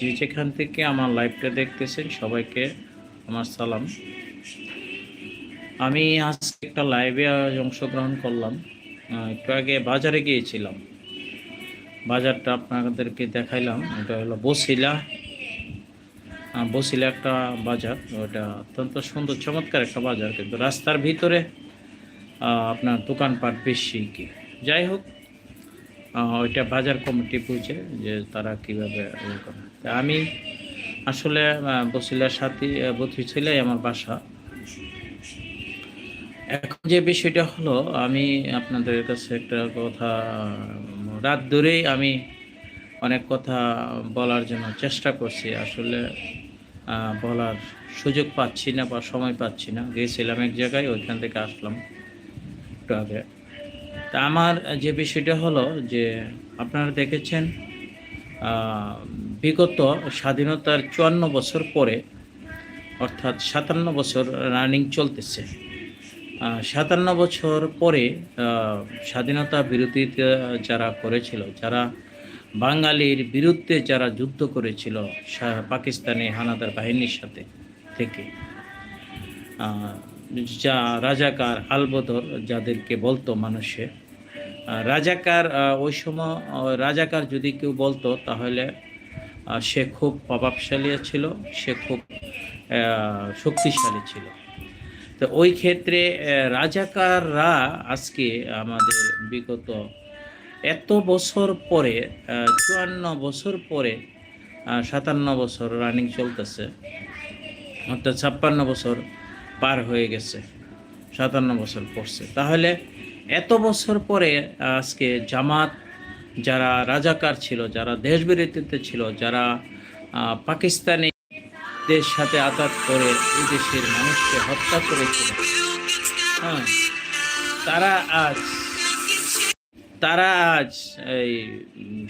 যে যেখান থেকে আমার লাইভটা দেখতেছেন, সবাইকে আমার সালাম। আমি আজ একটা লাইভে অংশগ্রহণ করলাম। একটু আগে বাজারে গিয়েছিলাম। বাজারটা আপনাদেরকে দেখাইলাম। এটা হলো বসিলা। বসিলা একটা বাজার। ওটা অত্যন্ত সুন্দর, চমৎকার একটা বাজার। কিন্তু রাস্তার ভিতরে আপনার দোকানপাট বেশি কি। যাই হোক ওইটা বাজার কমিটি বুঝে যে তারা কীভাবে করে আমি আসলে বসিলার সাথে ছেলে আমার বাসা। এখন যে বিষয়টা হলো, আমি আপনাদের কাছে একটা কথা রাত ধরেই আমি অনেক কথা বলার জন্য চেষ্টা করছি। আসলে বলার সুযোগ পাচ্ছি না বা সময় পাচ্ছি না। গিয়েছিলাম এক জায়গায়, ওইখান থেকে আসলাম একটু আগে। তা আমার যে বিষয়টা হলো যে, আপনারা দেখেছেন বিগত স্বাধীনতার চুয়ান্ন বছর পরে, অর্থাৎ সাতান্ন বছর রানিং চলতেছে। সাতান্ন বছর পরে স্বাধীনতা বিরোধীতে যারা করেছিল, যারা বাঙালির বিরুদ্ধে যারা যুদ্ধ করেছিল পাকিস্তানি হানাদার বাহিনীর সাথে থেকে যা রাজাকার আলবদর যাদেরকে বলতো মানুষে রাজাকার ওই সময় রাজাকার যদি কেউ বলতো, তাহলে সে খুব প্রভাবশালী ছিল, সে খুব শক্তিশালী ছিল। তো ওই ক্ষেত্রে রাজাকাররা আজকে আমাদের বিগত এত বছর পরে চুয়ান্ন বছর পরে সাতান্ন বছর রানিং চলতেছে, অর্থাৎ ছাপ্পান্ন বছর পার হয়ে গেছে, সাতান্ন বছর পড়ছে। তাহলে এত বছর পরে আজকে জামাত যারা রাজাকার ছিল যারা দেশবিরোধীতে ছিল যারা আহ, পাকিস্তানি দেশ সাথে আঘাত করে এই দেশের মানুষকে হত্যা করেছিল হ্যাঁ তারা আজ তারা আজ এই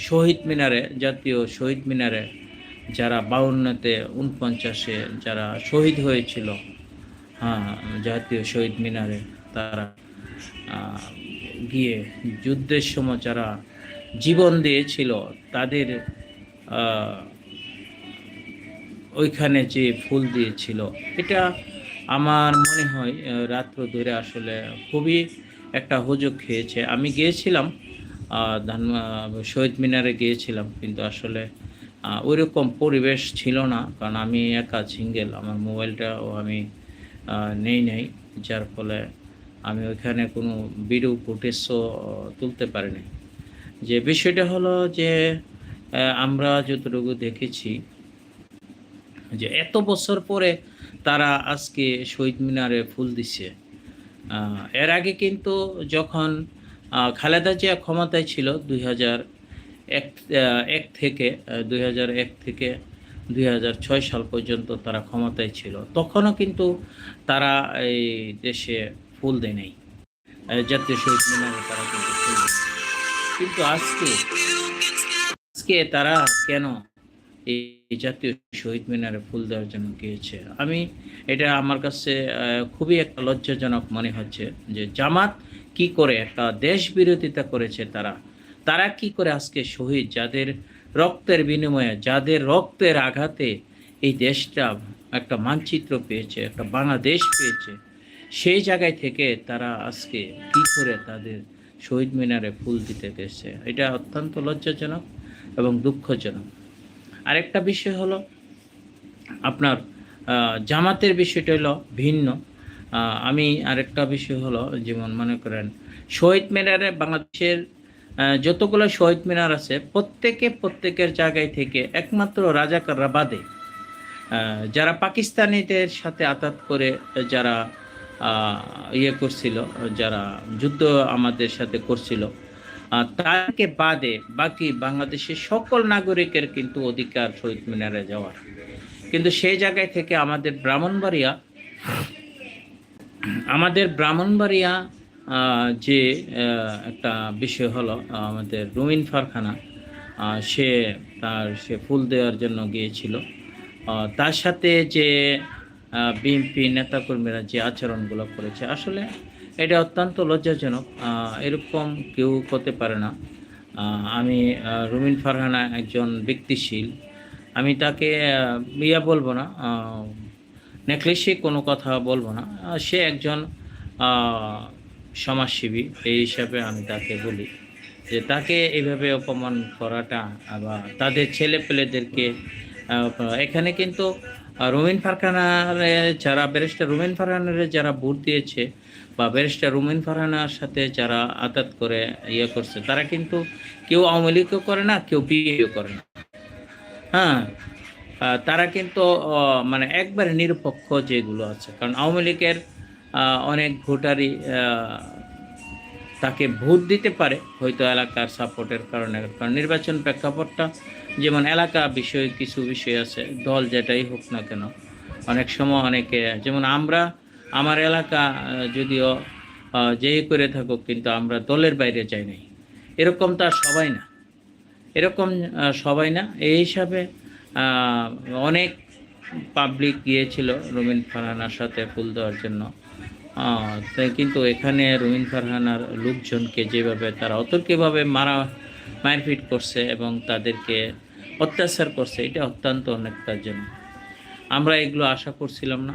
শহীদ মিনারে জাতীয় শহীদ মিনারে যারা বাউন্নতে উনপঞ্চাশে যারা শহীদ হয়েছিল হ্যাঁ জাতীয় শহীদ মিনারে তারা গিয়ে যুদ্ধের সময় যারা জীবন দিয়েছিল তাদের ওইখানে যে ফুল দিয়েছিল এটা আমার মনে হয় রাত্র ধরে আসলে খুবই একটা হুজুগ খেয়েছে। আমি গিয়েছিলাম ধান শহীদ মিনারে গিয়েছিলাম কিন্তু আসলে আহ, ওইরকম পরিবেশ ছিল না কারণ আমি একা সিঙ্গেল আমার মোবাইলটাও আমি নেই নাই যার ফলে আমি ওইখানে কোনো ভিডিও ফুটেজও তুলতে পারিনি। যে বিষয়টা হলো যে আমরা যতটুকু দেখেছি, যে এত বছর পরে তারা আজকে শহীদ মিনারে ফুল দিছে এর আগে কিন্তু যখন খালেদা জিয়া ক্ষমতায় ছিল দুই হাজার এক এক থেকে দুই হাজার এক থেকে দুই হাজার ছয় সাল পর্যন্ত তারা ক্ষমতায় ছিল, তখনও কিন্তু তারা এই দেশে ফুল দেয় নাই জাতীয় শহীদ মিনারে তারা কিন্তু ফুল দেয়। কিন্তু আজকে আজকে তারা কেন এই জাতীয় শহীদ মিনারে ফুল দেওয়ার জন্য গিয়েছে? আমি এটা আমার কাছে খুবই একটা লজ্জাজনক মনে হচ্ছে যে জামাত কি করে একটা দেশ বিরোধিতা করেছে তারা? তারা কি করে আজকে শহীদ? যাদের রক্তের বিনিময়ে, যাদের রক্তের আঘাতে এই দেশটা একটা মানচিত্র পেয়েছে, একটা বাংলাদেশ পেয়েছে, সেই জায়গায় থেকে তারা আজকে কি করে তাদের শহীদ মিনারে ফুল দিতে গেছে এটা অত্যন্ত লজ্জাজনক এবং দুঃখজনক। আরেকটা বিষয় হলো, আপনার জামাতের বিষয়টা হলো ভিন্ন। আমি আরেকটা বিষয় হলো, যেমন মনে করেন, শহীদ মিনারে বাংলাদেশের যতগুলো শহীদ মিনার আছে, প্রত্যেকে প্রত্যেকের জায়গায় থেকে একমাত্র রাজাকাররা বাদে। যারা পাকিস্তানিদের সাথে আঘাত করে, যারা ইয়ে করছিল, যারা যুদ্ধ আমাদের সাথে করছিল। তাকে বাদে বাকি বাংলাদেশের সকল নাগরিকের কিন্তু অধিকার শহীদ মিনারে যাওয়ার। কিন্তু সেই জায়গায় থেকে আমাদের ব্রাহ্মণবাড়িয়া আমাদের ব্রাহ্মণবাড়িয়া যে একটা বিষয় হলো আমাদের রুমিন ফারখানা সে তার সে ফুল দেওয়ার জন্য গিয়েছিল। তার সাথে যে বিএনপি নেতাকর্মীরা যে আচরণগুলো করেছে, আসলে এটা অত্যন্ত লজ্জাজনক। এরকম কেউ করতে পারে না। আমি রুমিন ফারহানা একজন ব্যক্তিশীল। আমি তাকে ইয়া বলব না নেকলেসে কোনো কথা বলব না। সে একজন সমাজসেবী, এই হিসাবে আমি তাকে বলি যে তাকে এইভাবে অপমান করাটা বা তাদের ছেলে পেলেদেরকে এখানে কিন্তু রুমিন ফারখানারে যারা ব্যারিস্টার রুমিন ফারহানের যারা ভোট দিয়েছে বা ব্যারিস্টার রুমিন ফারহানার সাথে যারা আতাত করে ইয়ে করছে, তারা কিন্তু কেউ আওয়ামী লীগও করে না, কেউ বিএও করে না। হ্যাঁ তারা কিন্তু মানে একবারে নিরপেক্ষ যেগুলো আছে। কারণ আওয়ামী লীগের অনেক ভোটারই তাকে ভোট দিতে পারে হয়তো এলাকার সাপোর্টের কারণে। কারণ নির্বাচন প্রেক্ষাপটটা যেমন এলাকা বিষয়ে কিছু বিষয় আছে, দল যেটাই হোক না কেন, অনেক সময় অনেকে, যেমন আমরা, আমার এলাকা যদিও যেই করে থাকুক, কিন্তু আমরা দলের বাইরে যাই নাই। এরকম তো সবাই না। এরকম সবাই না। এই হিসাবে অনেক পাবলিক গিয়েছিল রুমিন ফারহানার সাথে ফুল দেওয়ার জন্য। কিন্তু এখানে রুমিন ফারহানার লোকজনকে যেভাবে, তারা অতর্কিভাবে মারা মারপিট করছে এবং তাদেরকে অত্যাচার করছে, এটা অত্যন্ত অনেক তার জন্য। আমরা এগুলো আশা করছিলাম না।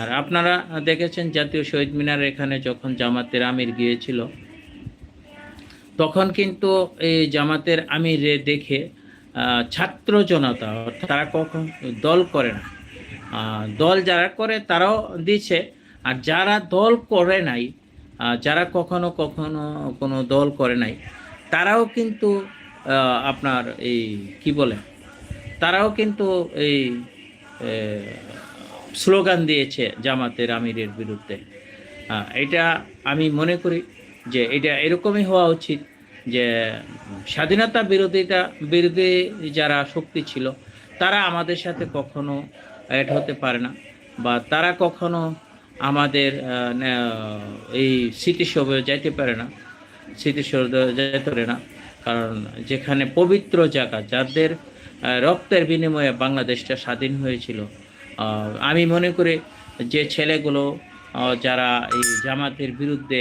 আর আপনারা দেখেছেন জাতীয় শহীদ মিনার এখানে যখন জামাতের আমির গিয়েছিল, তখন কিন্তু এই জামাতের আমিরে দেখে ছাত্র জনতা, অর্থাৎ তারা কখন দল করে না। দল যারা করে তারাও দিচ্ছে, আর যারা দল করে নাই যারা কখনো কখনো কোনো দল করে নাই তারাও কিন্তু আপনার এই কি বলে, তারাও কিন্তু এই স্লোগান দিয়েছে জামাতের আমিরের বিরুদ্ধে। এটা আমি মনে করি যে এটা এরকমই হওয়া উচিত যে স্বাধীনতা বিরোধিতা, বিরোধী যারা শক্তি ছিল, তারা আমাদের সাথে কখনো অ্যাড হতে পারে না বা তারা কখনো আমাদের এই স্মৃতিসৌধে যাইতে পারে না। স্মৃতিসৌধ যেতে না, কারণ যেখানে পবিত্র জায়গা, যাদের রক্তের বিনিময়ে বাংলাদেশটা স্বাধীন হয়েছিল। আমি মনে করি যে ছেলেগুলো যারা এই জামাতের বিরুদ্ধে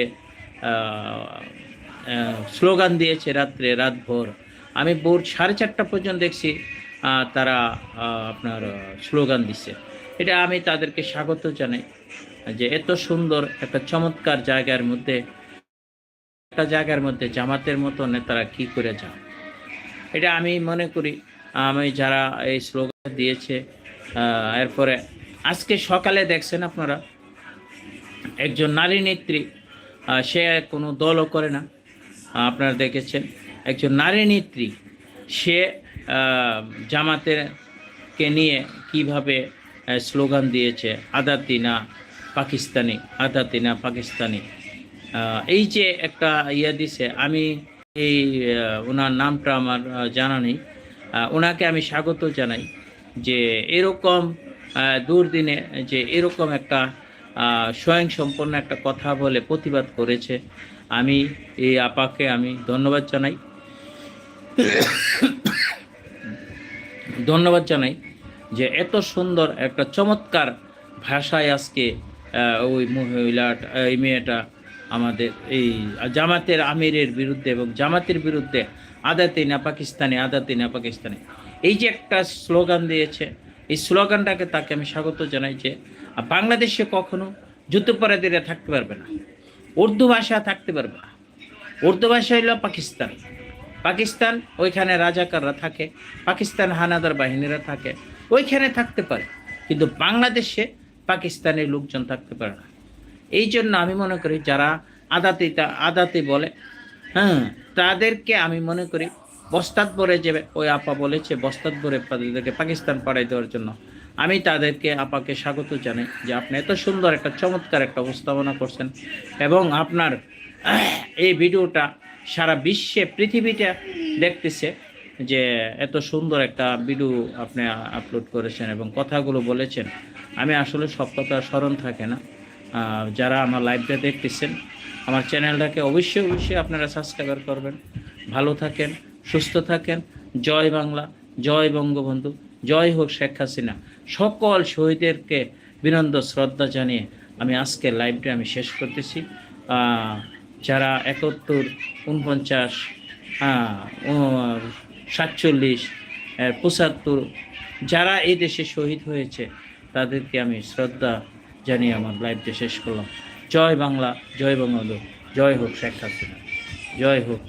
স্লোগান দিয়েছে রাত্রে, রাতভর, আমি ভোর সাড়ে চারটা পর্যন্ত দেখছি তারা আপনার স্লোগান দিচ্ছে। এটা আমি তাদেরকে স্বাগত জানাই যে এত সুন্দর একটা চমৎকার জায়গার মধ্যে একটা জায়গার মধ্যে জামাতের মতো নেতারা কি করে যান? এটা আমি মনে করি, আমি যারা এই স্লোগান দিয়েছে এরপরে আজকে সকালে দেখছেন আপনারা, একজন নারী নেত্রী সে কোনো দলও করে না, আপনারা দেখেছেন, একজন নারী নেত্রী, সে জামাতের কে নিয়ে কীভাবে স্লোগান দিয়েছে, আদাতিনা পাকিস্তানি আদাতিনা পাকিস্তানি। এই যে একটা ইয়ে দিছে আমি এই ওনার নামটা আমার জানা নেই। ওনাকে আমি স্বাগত জানাই যে এরকম দুর্দিনে যে এরকম একটা আহ, স্বয়ংসম্পন্ন একটা কথা বলে প্রতিবাদ করেছে। আমি এই আপাকে আমি ধন্যবাদ জানাই। ধন্যবাদ জানাই যে এত সুন্দর একটা চমৎকার ভাষায় আজকে ওই মহিলাটা এই মেয়েটা আমাদের এই জামাতের আমিরের বিরুদ্ধে এবং জামাতের বিরুদ্ধে আদাতে না পাকিস্তানে আদাতে না পাকিস্তানি। এই যে একটা স্লোগান দিয়েছে, এই স্লোগানটাকে তাকে আমি স্বাগত জানাই যে বাংলাদেশে কখনো যুদ্ধপরাধীরা থাকতে পারবে না। উর্দু ভাষা থাকতে পারবে না। উর্দু ভাষা হইল পাকিস্তান। পাকিস্তান, ওইখানে রাজাকাররা থাকে, পাকিস্তান হানাদার বাহিনীরা থাকে, ওইখানে থাকতে পারে। কিন্তু বাংলাদেশে পাকিস্তানের লোকজন থাকতে পারে না। এই জন্য আমি মনে করি যারা আদাতি আদাতি বলে হ্যাঁ তাদেরকে আমি মনে করি বস্তাদ ভরে যে ওই আপা বলেছে বস্তাদ ভরে তাদেরকে পাকিস্তান পাঠাই দেওয়ার জন্য। আমি তাদেরকে আপাকে স্বাগত জানাই যে আপনি এত সুন্দর একটা, চমৎকার একটা উপস্থাপনা করছেন এবং আপনার এই ভিডিওটা সারা বিশ্বে পৃথিবীটা দেখতেছে যে এত সুন্দর একটা ভিডিও আপনি আপলোড করেছেন এবং কথাগুলো বলেছেন। আমি আসলে সব কথা স্মরণ থাকে না। যারা আমার লাইভটা দেখতেছেন, আমার চ্যানেলটাকে অবশ্যই অবশ্যই আপনারা সাবস্ক্রাইবার করবেন। ভালো থাকেন, সুস্থ থাকেন। জয় বাংলা, জয় বঙ্গবন্ধু, জয় হোক শেখ হাসিনা। সকল শহীদদেরকে বিনন্দ শ্রদ্ধা জানিয়ে আমি আজকের লাইভটা আমি শেষ করতেছি। যারা একাত্তর উনপঞ্চাশ সাতচল্লিশ পঁচাত্তর, যারা এই দেশে শহীদ হয়েছে, তাদেরকে আমি শ্রদ্ধা জানিয়ে আমার লাইভটা শেষ করলাম। জয় বাংলা, জয় বঙ্গবন্ধু, জয় হোক শেখ হাসিনা, জয় হোক।